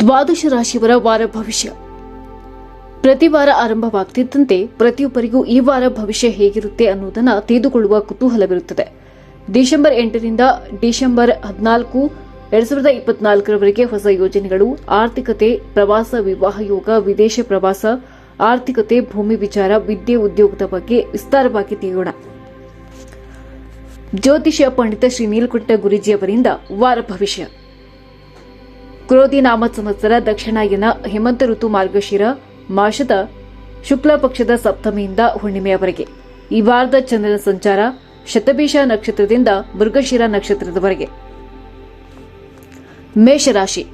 ದ್ವಾದಶ ರಾಶಿಯವರ ವಾರ ಭವಿಷ್ಯ. ಪ್ರತಿ ವಾರ ಆರಂಭವಾಗ್ತಿದ್ದಂತೆ ಪ್ರತಿಯೊಬ್ಬರಿಗೂ ಈ ವಾರ ಭವಿಷ್ಯ ಹೇಗಿರುತ್ತೆ ಅನ್ನೋದನ್ನ ತಿಳಿದುಕೊಳ್ಳುವ ಕುತೂಹಲವಿರುತ್ತದೆ. ಡಿಸೆಂಬರ್ ಎಂಟರಿಂದ ಡಿಸೆಂಬರ್ ಹದಿನಾಲ್ಕು, ಎರಡ್ ಸಾವಿರದ ಇಪ್ಪತ್ನಾಲ್ಕರವರೆಗೆ ಹೊಸ ಯೋಜನೆಗಳು, ಆರ್ಥಿಕತೆ, ಪ್ರವಾಸ, ವಿವಾಹ ಯೋಗ, ವಿದೇಶ ಪ್ರವಾಸ, ಆರ್ಥಿಕತೆ, ಭೂಮಿ ವಿಚಾರ, ವಿದ್ಯೆ, ಉದ್ಯೋಗದ ಬಗ್ಗೆ ವಿಸ್ತಾರವಾಗಿ ತಿಳಿಯೋಣ. ಜ್ಯೋತಿಷ್ಯ ಪಂಡಿತ ಶ್ರೀ ನೀಲಕಂಠ ಗುರುಜಿ ಅವರಿಂದ ವಾರ ಭವಿಷ್ಯ. ಕ್ರೋಧಿ ನಾಮ ಸಂವತ್ಸರ ದಕ್ಷಿಣಾಯನ ಹೇಮಂತ ಋತು ಮಾರ್ಗಶಿರ ಮಾಸದ ಶುಕ್ಲ ಪಕ್ಷದ ಸಪ್ತಮಿಯಿಂದ ಹುಣ್ಣಿಮೆಯವರೆಗೆ ಈ ವಾರದ ಚಂದ್ರನ ಸಂಚಾರ ಶತಭೀಷ ನಕ್ಷತ್ರದಿಂದ ಮೃಗಶಿರ ನಕ್ಷತ್ರದವರೆಗೆ. ಮೇಷರಾಶಿ.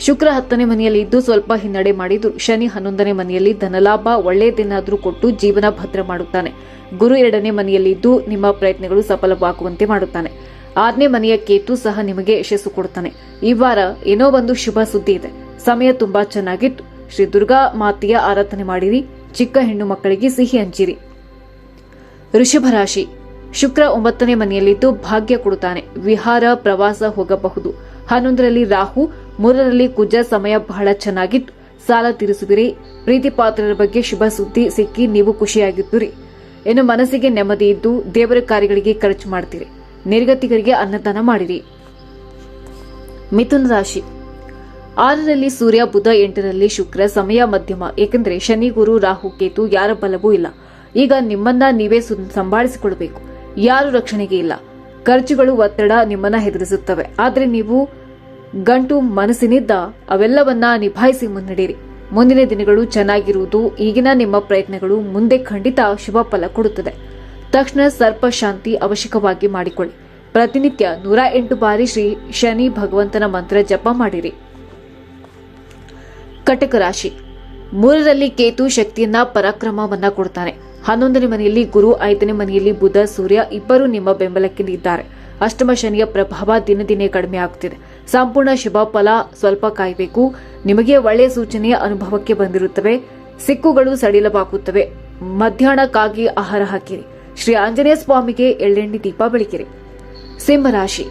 ಶುಕ್ರ ಹತ್ತನೇ ಮನೆಯಲ್ಲಿ ಇದ್ದು ಸ್ವಲ್ಪ ಹಿನ್ನಡೆ ಮಾಡಿದ್ದು ಶನಿ ಹನ್ನೊಂದನೇ ಮನೆಯಲ್ಲಿ ಧನಲಾಭ ಒಳ್ಳೆಯದೇನಾದರೂ ಕೊಟ್ಟು ಜೀವನ ಭದ್ರ ಮಾಡುತ್ತಾನೆ. ಗುರು ಎರಡನೇ ಮನೆಯಲ್ಲಿದ್ದು ನಿಮ್ಮ ಪ್ರಯತ್ನಗಳು ಸಫಲವಾಗುವಂತೆ ಮಾಡುತ್ತಾನೆ. ಆರನೇ ಮನೆಯ ಕೇತು ಸಹ ನಿಮಗೆ ಯಶಸ್ಸು ಕೊಡುತ್ತಾನೆ ಈ ವಾರ ಏನೋ ಒಂದು ಶುಭ ಸುದ್ದಿ ಇದೆ. ಸಮಯ ತುಂಬಾ ಚೆನ್ನಾಗಿತ್ತು. ಶ್ರೀ ದುರ್ಗಾ ಮಾತೆಯ ಆರಾಧನೆ ಮಾಡಿರಿ. ಚಿಕ್ಕ ಹೆಣ್ಣು ಮಕ್ಕಳಿಗೆ ಸಿಹಿ ಹಂಚಿರಿ. ಋಷಭ ರಾಶಿ. ಶುಕ್ರ ಒಂಬತ್ತನೇ ಮನೆಯಲ್ಲಿದ್ದು ಭಾಗ್ಯ ಕೊಡುತ್ತಾನೆ. ವಿಹಾರ ಪ್ರವಾಸ ಹೋಗಬಹುದು. ಹನ್ನೊಂದರಲ್ಲಿ ರಾಹು, ಮೂರರಲ್ಲಿ ಕುಜ ಸಮಯ ಬಹಳ ಚೆನ್ನಾಗಿತ್ತು. ಸಾಲ ತೀರಿಸುವಿರಿ. ಪ್ರೀತಿ ಪಾತ್ರರ ಬಗ್ಗೆ ಶುಭ ಸುದ್ದಿ ಸಿಕ್ಕಿ ನೀವು ಖುಷಿಯಾಗಿದ್ದುರಿ. ಇನ್ನು ಮನಸ್ಸಿಗೆ ನೆಮ್ಮದಿ ಇದ್ದು ದೇವರ ಕಾರ್ಯಗಳಿಗೆ ಖರ್ಚು ಮಾಡ್ತೀರಿ. ನಿರ್ಗತಿಗರಿಗೆ ಅನ್ನದಾನ ಮಾಡಿರಿ. ಮಿಥುನ ರಾಶಿ. ಆರರಲ್ಲಿ ಸೂರ್ಯ, ಬುಧ ಎಂಟರಲ್ಲಿ ಶುಕ್ರ, ಸಮಯ, ಮಧ್ಯಮ. ಏಕೆಂದರೆ ಶನಿ, ಗುರು, ರಾಹು, ಕೇತು ಯಾರ ಬಲವೂ ಇಲ್ಲ. ಈಗ ನಿಮ್ಮನ್ನ ನೀವೇ ಸಂಭಾಳಿಸಿಕೊಳ್ಳಬೇಕು ಯಾರು ರಕ್ಷಣೆಗೆ ಇಲ್ಲ. ಖರ್ಚುಗಳು, ಒತ್ತಡ ನಿಮ್ಮನ್ನ ಹೆದರಿಸುತ್ತವೆ. ಆದರೆ ನೀವು ಗಂಟು, ಮನಸ್ಸಿನಿಂದ ಅವೆಲ್ಲವನ್ನ ನಿಭಾಯಿಸಿ ಮುನ್ನಡೆಯಿರಿ. ಮುಂದಿನ ದಿನಗಳು ಚೆನ್ನಾಗಿರುವುದು, ಈಗಿನ ನಿಮ್ಮ ಪ್ರಯತ್ನಗಳು ಮುಂದೆ ಖಂಡಿತ ಶುಭ ಫಲ ಕೊಡುತ್ತದೆ. ತಕ್ಷಣ ಸರ್ಪ ಶಾಂತಿ ಅವಶ್ಯಕವಾಗಿ ಮಾಡಿಕೊಳ್ಳಿ. ಪ್ರತಿನಿತ್ಯ ನೂರ ಎಂಟು ಬಾರಿ ಶ್ರೀ ಶನಿ ಭಗವಂತನ ಮಂತ್ರ ಜಪ ಮಾಡಿರಿ. ಕಟಕ ರಾಶಿ. ಮೂರರಲ್ಲಿ ಕೇತು ಶಕ್ತಿಯನ್ನ ಪರಾಕ್ರಮವನ್ನ ಕೊಡ್ತಾನೆ ಹನ್ನೊಂದನೇ ಮನೆಯಲ್ಲಿ ಗುರು, ಐದನೇ ಮನೆಯಲ್ಲಿ ಬುಧ, ಸೂರ್ಯ ಇಬ್ಬರು ನಿಮ್ಮ ಬೆಂಬಲಕ್ಕೆ ನಿದ್ದಾರೆ ಅಷ್ಟಮ ಶನಿಯ ಪ್ರಭಾವ ದಿನ ದಿನೇ ಕಡಿಮೆ ಆಗುತ್ತಿದೆ ಸಂಪೂರ್ಣ ಶುಭ ಫಲ ಸ್ವಲ್ಪ ಕಾಯಬೇಕು. ನಿಮಗೆ ಒಳ್ಳೆಯ ಸೂಚನೆಯ ಅನುಭವಕ್ಕೆ ಬಂದಿರುತ್ತವೆ. ಸಿಕ್ಕುಗಳು ಸಡಿಲವಾಗುತ್ತವೆ. ಮಧ್ಯಾಹ್ನಕ್ಕಾಗಿ ಆಹಾರ ಹಾಕಿರಿ. ಶ್ರೀ ಆಂಜನೇಯ ಸ್ವಾಮಿಗೆ ಎಳ್ಳೆಣ್ಣೆ ದೀಪ ಬೆಳಕಿರಿ. ಸಿಂಹರಾಶಿ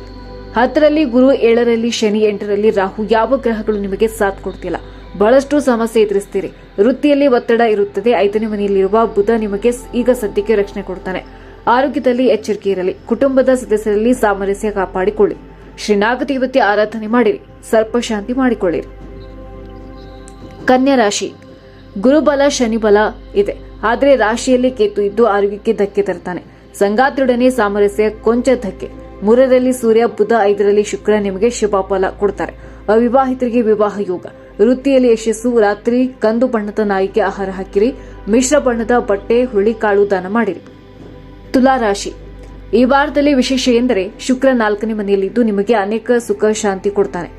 ಹತ್ತರಲ್ಲಿ ಗುರು, ಏಳರಲ್ಲಿ ಶನಿ, ಎಂಟರಲ್ಲಿ ರಾಹು, ಯಾವ ಗ್ರಹಗಳು ನಿಮಗೆ ಸಾಥ್ ಕೊಡ್ತಿಲ್ಲ? ಬಹಳಷ್ಟು ಸಮಸ್ಯೆ ಎದುರಿಸ್ತೀರಿ. ವೃತ್ತಿಯಲ್ಲಿ ಒತ್ತಡ ಇರುತ್ತದೆ. ಐದನೇ ಮನೆಯಲ್ಲಿರುವ ಬುಧ ನಿಮಗೆ ಈಗ ಸದ್ಯಕ್ಕೆ ರಕ್ಷಣೆ ಕೊಡ್ತಾನೆ. ಆರೋಗ್ಯದಲ್ಲಿ ಎಚ್ಚರಿಕೆ ಇರಲಿ. ಕುಟುಂಬದ ಸದಸ್ಯರಲ್ಲಿ ಸಾಮರಸ್ಯ ಕಾಪಾಡಿಕೊಳ್ಳಿ. ಶ್ರೀ ನಾಗದೇವತೆ ಆರಾಧನೆ ಮಾಡಿರಿ. ಸರ್ಪ ಶಾಂತಿ ಮಾಡಿಕೊಳ್ಳಿರಿ. ಕನ್ಯಾ ರಾಶಿ. ಗುರುಬಲ, ಶನಿಬಲ ಇದೆ. ಆದರೆ ರಾಶಿಯಲ್ಲಿ ಕೇತು ಇದ್ದು ಆರೋಗ್ಯಕ್ಕೆ ಧಕ್ಕೆ ತರ್ತಾನೆ. ಸಂಗಾತಿಯೊಡನೆ ಸಾಮರಸ್ಯ, ಕೊಂಚ ಧಕ್ಕೆ. ಮೂರರಲ್ಲಿ ಸೂರ್ಯ, ಬುಧ ಐದರಲ್ಲಿ ಶುಕ್ರ ನಿಮಗೆ ಶುಭ ಫಲ ಕೊಡ್ತಾರೆ. ಅವಿವಾಹಿತರಿಗೆ ವಿವಾಹ ಯೋಗ. ವೃತ್ತಿಯಲ್ಲಿ ಯಶಸ್ಸು, ರಾತ್ರಿ ಕಂದು ಬಣ್ಣದ ನಾಯಿಗೆ ಆಹಾರ ಹಾಕಿರಿ. ಮಿಶ್ರ ಬಣ್ಣದ ಬಟ್ಟೆ ಹುಳಿಕಾಳು ದಾನ ಮಾಡಿರಿ. ತುಲಾ ರಾಶಿ. ಈ ವಾರದಲ್ಲಿ ವಿಶೇಷ ಎಂದರೆ ಶುಕ್ರ ನಾಲ್ಕನೇ ಮನೆಯಲ್ಲಿದ್ದು ನಿಮಗೆ ಅನೇಕ ಸುಖ, ಶಾಂತಿ ಕೊಡ್ತಾನೆ.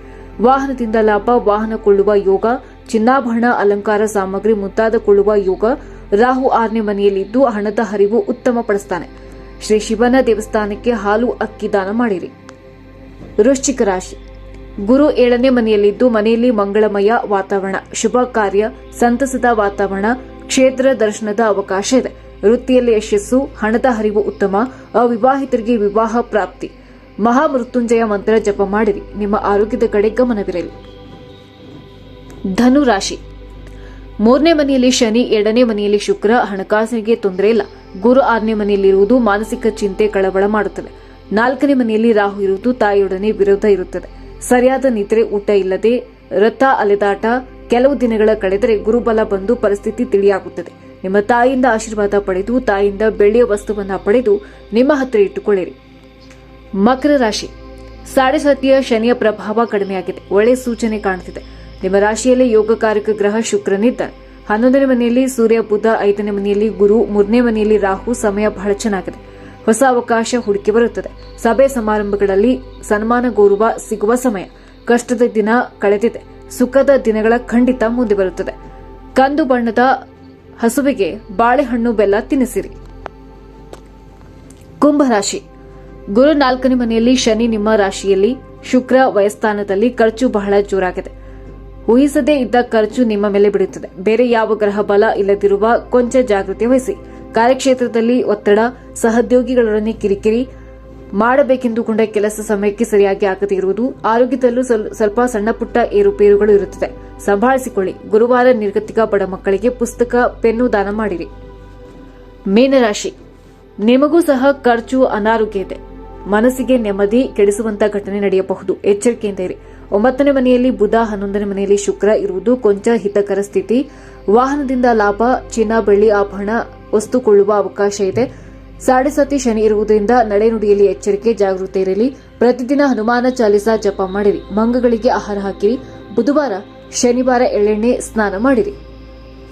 ವಾಹನದಿಂದ ಲಾಭ, ವಾಹನ ಕೊಳ್ಳುವ ಯೋಗ ಚಿನ್ನಾಭರಣ ಅಲಂಕಾರ ಸಾಮಗ್ರಿ ಮುಂತಾದ ಕೊಳ್ಳುವ ಯೋಗ ರಾಹು ಆರನೇ ಮನೆಯಲ್ಲಿದ್ದು ಹಣದ ಹರಿವು ಉತ್ತಮಪಡಿಸ್ತಾನೆ ಶ್ರೀ ಶಿವನ ದೇವಸ್ಥಾನಕ್ಕೆ ಹಾಲು ಅಕ್ಕಿ ದಾನ ಮಾಡಿರಿ. ವೃಶ್ಚಿಕ ರಾಶಿ. ಗುರು ಏಳನೇ ಮನೆಯಲ್ಲಿದ್ದು ಮನೆಯಲ್ಲಿ ಮಂಗಳಮಯ ವಾತಾವರಣ, ಶುಭ ಕಾರ್ಯ, ಸಂತಸದ ವಾತಾವರಣ, ಕ್ಷೇತ್ರ ದರ್ಶನದ ಅವಕಾಶ ಇದೆ. ವೃತ್ತಿಯಲ್ಲಿ ಯಶಸ್ಸು, ಹಣದ ಹರಿವು ಉತ್ತಮ, ಅವಿವಾಹಿತರಿಗೆ ವಿವಾಹ ಪ್ರಾಪ್ತಿ. ಮಹಾಮೃತ್ಯುಂಜಯ ಮಂತ್ರ ಜಪ ಮಾಡಿರಿ. ನಿಮ್ಮ ಆರೋಗ್ಯದ ಕಡೆ ಗಮನವಿರಲಿ. ಧನು ರಾಶಿ ಮೂರನೇ ಮನೆಯಲ್ಲಿ ಶನಿ, ಎರಡನೇ ಮನೆಯಲ್ಲಿ ಶುಕ್ರ, ಹಣಕಾಸಿಗೆ ತೊಂದರೆ ಇಲ್ಲ. ಗುರು ಆರನೇ ಮನೆಯಲ್ಲಿರುವುದು ಮಾನಸಿಕ ಚಿಂತೆ ಕಳವಳ ಮಾಡುತ್ತದೆ. ನಾಲ್ಕನೇ ಮನೆಯಲ್ಲಿ ರಾಹು ಇರುವುದು ತಾಯಿಯೊಡನೆ ವಿರೋಧ ಇರುತ್ತದೆ. ಸರಿಯಾದ ನಿದ್ರೆ ಊಟ ಇಲ್ಲದೆ ರಥ ಅಲೆದಾಟ ಕೆಲವು ದಿನಗಳ ಕಳೆದರೆ ಗುರುಬಲ ಬಂದು ಪರಿಸ್ಥಿತಿ ತಿಳಿಯಾಗುತ್ತದೆ. ನಿಮ್ಮ ತಾಯಿಯಿಂದ ಆಶೀರ್ವಾದ ಪಡೆದು, ತಾಯಿಯಿಂದ ಬೆಳ್ಳಿಯ ವಸ್ತುವನ್ನು ಪಡೆದು ನಿಮ್ಮ ಹತ್ತಿರ ಇಟ್ಟುಕೊಳ್ಳಿರಿ. ಮಕರ ರಾಶಿ. ಸಾಡೆ ಸತಿಯ ಶನಿಯ ಪ್ರಭಾವ ಕಡಿಮೆಯಾಗಿದೆ. ಒಳ್ಳೆಯ ಸೂಚನೆ ಕಾಣುತ್ತಿದೆ ನಿಮ್ಮ ರಾಶಿಯಲ್ಲಿ ಯೋಗಕಾರಕ ಗ್ರಹ ಶುಕ್ರನಿದ್ದ. ಹನ್ನೊಂದನೇ ಮನೆಯಲ್ಲಿ ಸೂರ್ಯ, ಬುಧ, ಐದನೇ ಮನೆಯಲ್ಲಿ ಗುರು, ಮೂರನೇ ಮನೆಯಲ್ಲಿ ರಾಹು, ಸಮಯ ಬಹಳ ಚೆನ್ನಾಗಿದೆ. ಹೊಸ ಅವಕಾಶ ಹುಡುಕಿ ಬರುತ್ತದೆ. ಸಭೆ ಸಮಾರಂಭಗಳಲ್ಲಿ ಸನ್ಮಾನ ಗೌರವ ಸಿಗುವ ಸಮಯ. ಕಷ್ಟದ ದಿನ ಕಳೆದಿದೆ. ಸುಖದ ದಿನಗಳ ಖಂಡಿತ ಮುಂದೆ ಬರುತ್ತದೆ. ಕಂದು ಬಣ್ಣದ ಹಸುವಿಗೆ ಬಾಳೆಹಣ್ಣು ಬೆಲ್ಲ ತಿನ್ನಿಸಿರಿ. ಕುಂಭರಾಶಿ ಗುರು ನಾಲ್ಕನೇ ಮನೆಯಲ್ಲಿ ಶನಿ ನಿಮ್ಮ ರಾಶಿಯಲ್ಲಿ ಶುಕ್ರ ವಯಸ್ಥಾನದಲ್ಲಿ ಖರ್ಚು ಬಹಳ ಜೋರಾಗಿದೆ. ಊಹಿಸದೇ ಇದ್ದ ಖರ್ಚು ನಿಮ್ಮ ಮೇಲೆ ಬಿಡುತ್ತದೆ. ಬೇರೆ ಯಾವ ಗ್ರಹ ಬಲ ಇಲ್ಲದಿರುವ ಕೊಂಚ ಜಾಗೃತಿ ವಹಿಸಿ. ಕಾರ್ಯಕ್ಷೇತ್ರದಲ್ಲಿ ಒತ್ತಡ, ಸಹೋದ್ಯೋಗಿಗಳೊಡನೆ ಕಿರಿಕಿರಿ ಮಾಡಬೇಕೆಂದುಕೊಂಡ ಕೆಲಸ ಸಮಯಕ್ಕೆ ಸರಿಯಾಗಿ ಆಗದೇ ಇರುವುದು, ಆರೋಗ್ಯದಲ್ಲೂ ಸ್ವಲ್- ಸ್ವಲ್ಪ ಸಣ್ಣ ಪುಟ್ಟ ಏರುಪೇರುಗಳು ಇರುತ್ತದೆ. ಸಂಭಾಳಿಸಿಕೊಳ್ಳಿ. ಗುರುವಾರ ನಿರ್ಗತಿಕ ಬಡ ಮಕ್ಕಳಿಗೆ ಪುಸ್ತಕ, ಪೆನ್ನು ದಾನ ಮಾಡಿರಿ. ಮೀನರಾಶಿ. ನಿಮಗೂ ಸಹ ಖರ್ಚು ಅನಾರೋಗ್ಯ ಇದೆ. ಮನಸ್ಸಿಗೆ ನೆಮ್ಮದಿ ಕೆಡಿಸುವಂತಹ ಘಟನೆ ನಡೆಯಬಹುದು. ಎಚ್ಚರಿಕೆಯಿಂದ ಇರಿ. ಒಂಬತ್ತನೇ ಮನೆಯಲ್ಲಿ ಬುಧ, ಹನ್ನೊಂದನೇ ಮನೆಯಲ್ಲಿ ಶುಕ್ರ ಇರುವುದು ಕೊಂಚ ಹಿತಕರ ಸ್ಥಿತಿ. ವಾಹನದಿಂದ ಲಾಭ, ಚಿನ್ನ, ಬೆಳ್ಳಿ, ಆಭರಣ ವಸ್ತು ಕೊಳ್ಳುವ ಅವಕಾಶ ಇದೆ. ಸಾಡೆ ಸತಿ ಶನಿ ಇರುವುದರಿಂದ ನಡೆನುಡಿಯಲ್ಲಿ ಎಚ್ಚರಿಕೆ, ಜಾಗೃತಿ ಇರಲಿ. ಪ್ರತಿದಿನ ಹನುಮಾನ ಚಾಲಿಸ ಜಪ ಮಾಡಿರಿ. ಮಂಗಗಳಿಗೆ ಆಹಾರ ಹಾಕಿರಿ. ಬುಧವಾರ, ಶನಿವಾರ ಎಳ್ಳೆಣ್ಣೆ ಸ್ನಾನ ಮಾಡಿರಿ.